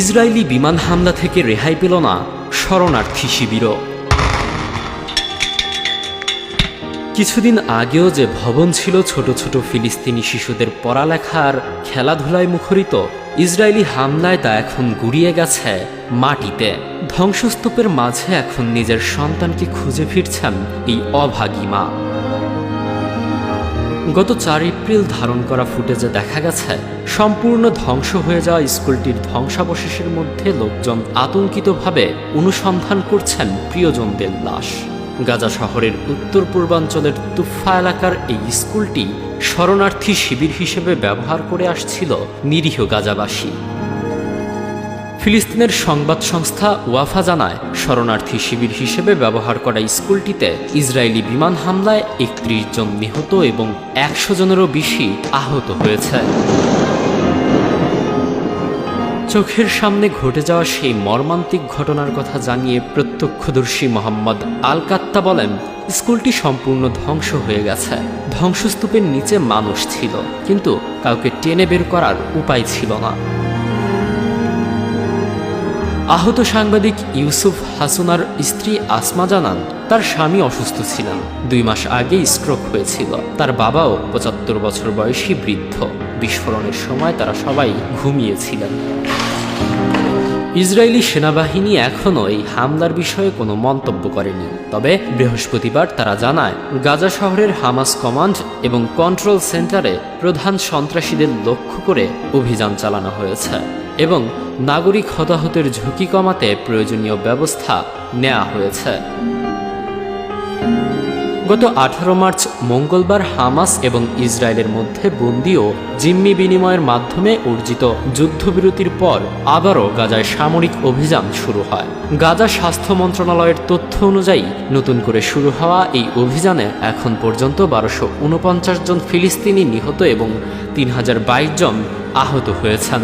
Israeli বিমান হামলা থেকে রেহাই পেল না শরণার্থী শিবিরও। কিছুদিন আগেও যে ভবন ছিল ছোট ছোট ফিলিস্তিনি শিশুদের পড়ালেখার খেলাধুলায় মুখরিত, ইসরায়েলি হামলায় তা এখন গুড়িয়ে গেছে মাটিতে। ধ্বংসস্তূপের মাঝে এখন নিজের সন্তানকে খুঁজে ফিরছেন এই অভাগী মা। গত চার এপ্রিল ধারণ করা ফুটেজে দেখা গেছে, সম্পূর্ণ ধ্বংস হয়ে যাওয়া স্কুলটির ধ্বংসাবশেষের মধ্যে লোকজন আতঙ্কিতভাবে অনুসন্ধান করছেন প্রিয়জনদের লাশ। গাজা শহরের উত্তর পূর্বাঞ্চলের তুফা এলাকার এই স্কুলটি শরণার্থী শিবির হিসেবে ব্যবহার করে আসছিল নিরীহ গাজাবাসী। ফিলিস্তিনের সংবাদ সংস্থা ওয়াফা জানায়, শরণার্থী শিবির হিসেবে ব্যবহার করা স্কুলটিতে ইসরায়েলি বিমান হামলায় একত্রিশ জন নিহত এবং একশো জনেরও বেশি আহত হয়েছে। চোখের সামনে ঘটে যাওয়া সেই মর্মান্তিক ঘটনার কথা জানিয়ে প্রত্যক্ষদর্শী মোহাম্মদ আল কাত্তা বলেন, স্কুলটি সম্পূর্ণ ধ্বংস হয়ে গেছে। ধ্বংসস্তূপের নিচে মানুষ ছিল, কিন্তু কাউকে টেনে বের করার উপায় ছিল না। আহত সাংবাদিক ইউসুফ হাসুনার স্ত্রী আসমা জানান, তার স্বামী অসুস্থ ছিলেন। দুই মাস আগে স্ট্রোক হয়েছিল। তার বাবাও পঁচাত্তর বছর বয়সী বৃদ্ধ। বিস্ফোরণের সময় তারা সবাই ঘুমিয়েছিলেন। ইসরায়েলি সেনাবাহিনী এখনও এই হামলার বিষয়ে কোনো মন্তব্য করেনি। তবে বৃহস্পতিবার তারা জানায়, গাজা শহরের হামাস কমান্ড এবং কন্ট্রোল সেন্টারে প্রধান সন্ত্রাসীদের লক্ষ্য করে অভিযান চালানো হয়েছে এবং নাগরিক হতাহতের ঝুঁকি কমাতে প্রয়োজনীয় ব্যবস্থা নেওয়া হয়েছে। গত আঠারো মার্চ মঙ্গলবার হামাস এবং ইসরায়েলের মধ্যে বন্দি ও জিম্মি বিনিময়ের মাধ্যমে অর্জিত যুদ্ধবিরতির পর আবারও গাজায় সামরিক অভিযান শুরু হয়। গাজা স্বাস্থ্য মন্ত্রণালয়ের তথ্য অনুযায়ী নতুন করে শুরু হওয়া এই অভিযানে এখন পর্যন্ত বারোশো উনপঞ্চাশ জন ফিলিস্তিনি নিহত এবং তিন হাজার বাইশ জন আহত হয়েছেন।